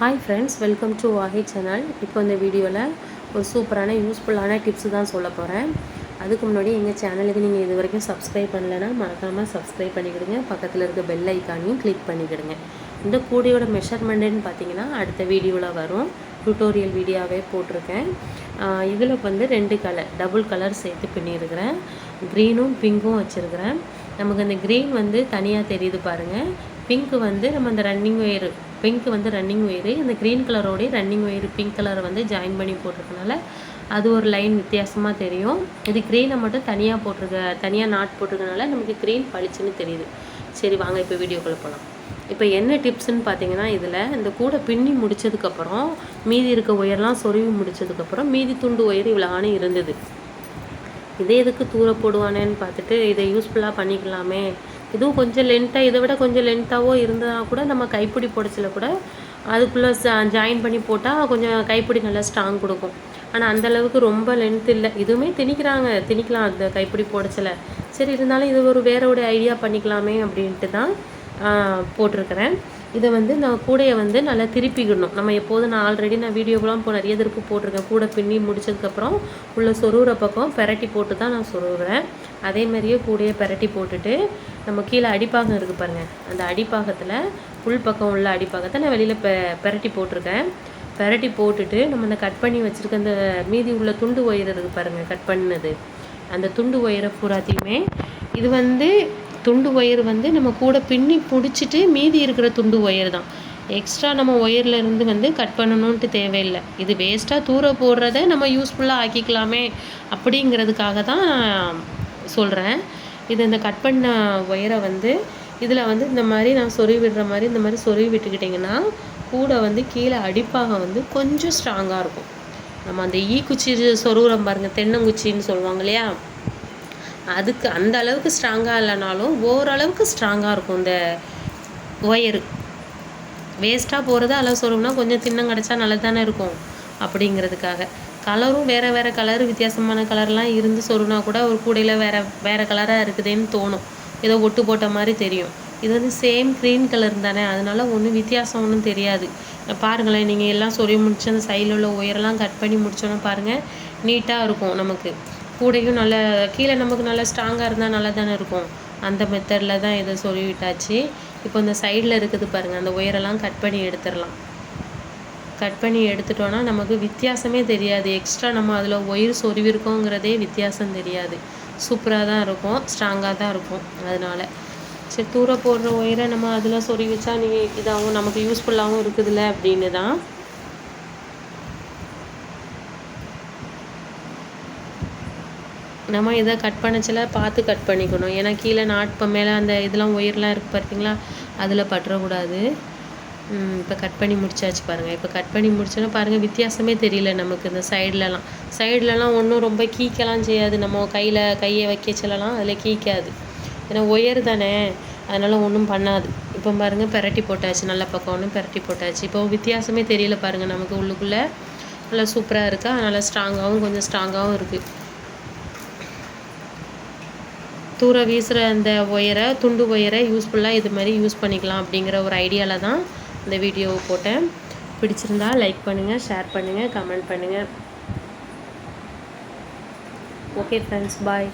Hi friends welcome to Vahi channel இப்போ இந்த வீடியோவில் ஒரு சூப்பரான யூஸ்ஃபுல்லான டிப்ஸ் தான் சொல்ல போகிறேன் அதுக்கு முன்னாடி எங்கள் சேனலுக்கு நீங்கள் இது வரைக்கும் சப்ஸ்கிரைப் பண்ணலைன்னா மறக்காமல் சப்ஸ்கிரைப் பண்ணிக்கிடுங்க. பக்கத்தில் இருக்க பெல் ஐக்கானையும் கிளிக் பண்ணிக்கிடுங்க. இந்த கூடையோட மெஷர்மெண்ட்டுன்னு பார்த்தீங்கன்னா அடுத்த வீடியோவில் வரும். டுட்டோரியல் வீடியோவே போட்டிருக்கேன். இதில் வந்து ரெண்டு கலர் டபுள் கலர் சேர்த்து பின்னிருக்கிறேன். க்ரீனும் பிங்க்கும் வச்சுருக்கிறேன். நமக்கு அந்த க்ரீன் வந்து தனியாக தெரியுது பாருங்கள் பிங்க் வந்து நம்ம அந்த ரன்னிங் வேர் பிங்க் வந்து ரன்னிங் ஒயரு. இந்த க்ரீன் கலரோடய ரன்னிங் ஒயர் பிங்க் கலரை வந்து ஜாயின் பண்ணி போட்டிருக்கனால அது ஒரு லைன் வித்தியாசமாக தெரியும். இது க்ரீனை மட்டும் தனியாக போட்டிருக்க தனியாக நாட் போட்டிருக்கனால நமக்கு க்ரீன் பளிச்சுன்னு தெரியுது. சரி வாங்க இப்போ வீடியோக்குள்ளே போகலாம் இப்போ என்ன டிப்ஸ்ன்னு பார்த்தீங்கன்னா இதில் இந்த கூடை பின்னி முடிச்சதுக்கப்புறம் மீதி இருக்க ஒயர்லாம் சொருவி முடிச்சதுக்கப்புறம் மீதி துண்டு ஒயர் இவ்வளோ இருந்தது. இதே எதுக்கு தூர போடுவானேன்னு பார்த்துட்டு இதை யூஸ்ஃபுல்லாக பண்ணிக்கலாமே. இதுவும் கொஞ்சம் லென்த்தாக இதை விட கொஞ்சம் லென்த்தாகவோ இருந்தால் கூட நம்ம கைப்பிடி புடச்சில் கூட அதுக்குள்ளே ஜாயின் பண்ணி போட்டால் கொஞ்சம் கைப்பிடி நல்லா ஸ்ட்ராங் கொடுக்கும். ஆனால் அந்தளவுக்கு ரொம்ப லென்த் இல்லை. இதுவுமே திணிக்கிறாங்க. திணிக்கலாம் அந்த கைப்பிடி புடச்சில். சரி இருந்தாலும் இது ஒரு வேற ஒரு ஐடியா பண்ணிக்கலாமே அப்படின்ட்டு தான் போட்டிருக்கிறேன். இதை வந்து நான் கூடையை வந்து நல்லா திருப்பிக்கணும். நம்ம எப்போதும் நான் ஆல்ரெடி நான் வீடியோக்கெலாம் இப்போ நிறைய திருப்பு போட்டிருக்கேன். கூடை பின்னி முடிச்சதுக்கப்புறம் உள்ள சொருகிற பக்கம் பெரட்டி போட்டு தான் நான் சொருகிறேன். அதே மாதிரியே கூடையே பரட்டி போட்டுட்டு நம்ம கீழே அடிப்பாகம் இருக்குது பாருங்கள் அந்த அடிப்பாகத்தில் புல் பக்கம் உள்ள அடிப்பாகத்தை நான் வெளியில் பெ பெரட்டி போட்டிருக்கேன். பெரட்டி போட்டுட்டு நம்ம அந்த கட் பண்ணி வச்சுருக்க அந்த மீதி உள்ள துண்டு ஒயர் இருக்குது பாருங்கள் கட் பண்ணது அந்த துண்டு ஒயரை பூராத்தையுமே இது வந்து துண்டு ஒயர் வந்து நம்ம கூட பின்னி பிடிச்சிட்டு மீதி இருக்கிற துண்டு ஒயர் தான். எக்ஸ்ட்ரா நம்ம ஒயரில் இருந்து வந்து கட் பண்ணணுன்ட்டு தேவையில்லை. இது வேஸ்ட்டாக தூர போடுறத நம்ம யூஸ்ஃபுல்லாக ஆக்கிக்கலாமே அப்படிங்கிறதுக்காக தான் சொல்கிறேன் இது இந்த கட் பண்ண ஒயரை வந்து இதில் வந்து இந்த மாதிரி நான் சொருவி விடுற மாதிரி இந்த மாதிரி சொருவி விட்டுக்கிட்டிங்கன்னா கூட வந்து கீழே அடிப்பாக வந்து கொஞ்சம் ஸ்ட்ராங்காக இருக்கும். நம்ம அந்த ஈ குச்சி சொருகுறோம் பாருங்கள் தென்னங்குச்சின்னு சொல்லுவாங்க இல்லையா? அதுக்கு அந்த அளவுக்கு ஸ்ட்ராங்காக இல்லைனாலும் ஓரளவுக்கு ஸ்ட்ராங்காக இருக்கும் இந்த ஒயரு வேஸ்ட்டாக போகிறது அளவு சொருகுனா கொஞ்சம் தின்னம் கிடச்சா நல்லது தானே இருக்கும் அப்படிங்கிறதுக்காக. கலரும் வேறு வேறு கலர் வித்தியாசமான கலர்லாம் இருந்து சொருனா கூட ஒரு கூடையில் வேறு வேறு கலராக இருக்குதுன்னு தோணும். ஏதோ ஒட்டு போட்ட மாதிரி தெரியும். இது வந்து சேம் க்ரீன் கலர் தானே அதனால ஒன்றும் வித்தியாசம் ஒன்றும் தெரியாது. பாருங்களேன் நீங்கள் எல்லாம் சொல்லி முடிச்சு அந்த சைடில் உள்ள ஒயரெல்லாம் கட் பண்ணி முடிச்சோன்னா பாருங்கள் நீட்டாக இருக்கும் நமக்கு. கூடையும் நல்ல கீழே நமக்கு நல்லா ஸ்ட்ராங்காக இருந்தால் நல்லா தானே இருக்கும். அந்த மெத்தடில் தான் இதை சொல்லி விட்டாச்சு. இப்போ இந்த சைடில் இருக்குது பாருங்கள் அந்த ஒயரெல்லாம் கட் பண்ணி எடுத்துடலாம். கட் பண்ணி எடுத்துட்டோன்னா நமக்கு வித்தியாசமே தெரியாது. எக்ஸ்ட்ரா நம்ம அதில் ஒயர் சொருவிருக்கோங்கிறதே வித்தியாசம் தெரியாது. சூப்பராக தான் இருக்கும். ஸ்ட்ராங்காக தான் இருக்கும் அதனால். சரி தூர போடுற ஒயரை நம்ம அதில் சொறி வச்சா நீ இதாகவும் நமக்கு யூஸ்ஃபுல்லாகவும் இருக்குதுல்ல அப்படின்னு தான் நம்ம இதை கட் பண்ணச்சில பார்த்து கட் பண்ணிக்கணும். ஏன்னா கீழே நாட்பம் மேலே அந்த இதெல்லாம் ஒயர்லாம் இருக்குது பார்த்தீங்களா அதில் பற்றக்கூடாது இப்போ கட் பண்ணி முடிச்சாச்சு பாருங்கள் இப்போ கட் பண்ணி முடிச்சோன்னா பாருங்கள் வித்தியாசமே தெரியல நமக்கு இந்த சைட்லலாம் சைட்லலாம் ஒன்றும் ரொம்ப கீக்கலாம் செய்யாது. நம்ம கையில் கையை வைக்க சொல்லலாம் அதில் கீக்காது. ஏன்னா ஒயர் தானே. அதனால் ஒன்றும் பண்ணாது. இப்போ பாருங்கள் பெரட்டி போட்டாச்சு. நல்ல பக்கம் ஒன்றும் பெரட்டி போட்டாச்சு. இப்போ வித்தியாசமே தெரியல பாருங்கள் நமக்கு உள்ளுக்குள்ளே. நல்லா சூப்பராக இருக்கா? அதனால் ஸ்ட்ராங்காகவும் கொஞ்சம் ஸ்ட்ராங்காகவும் இருக்குது தூர வீசுகிற அந்த ஒயரை துண்டு ஒயரை யூஸ்ஃபுல்லாக இது மாதிரி யூஸ் பண்ணிக்கலாம் அப்படிங்கிற ஒரு ஐடியாவில் தான் இந்த வீடியோவை போட்டேன். பிடிச்சிருந்தா லைக் பண்ணுங்கள் ஷேர் பண்ணுங்கள் கமெண்ட் பண்ணுங்கள் ஓகே ஃப்ரெண்ட்ஸ் பாய்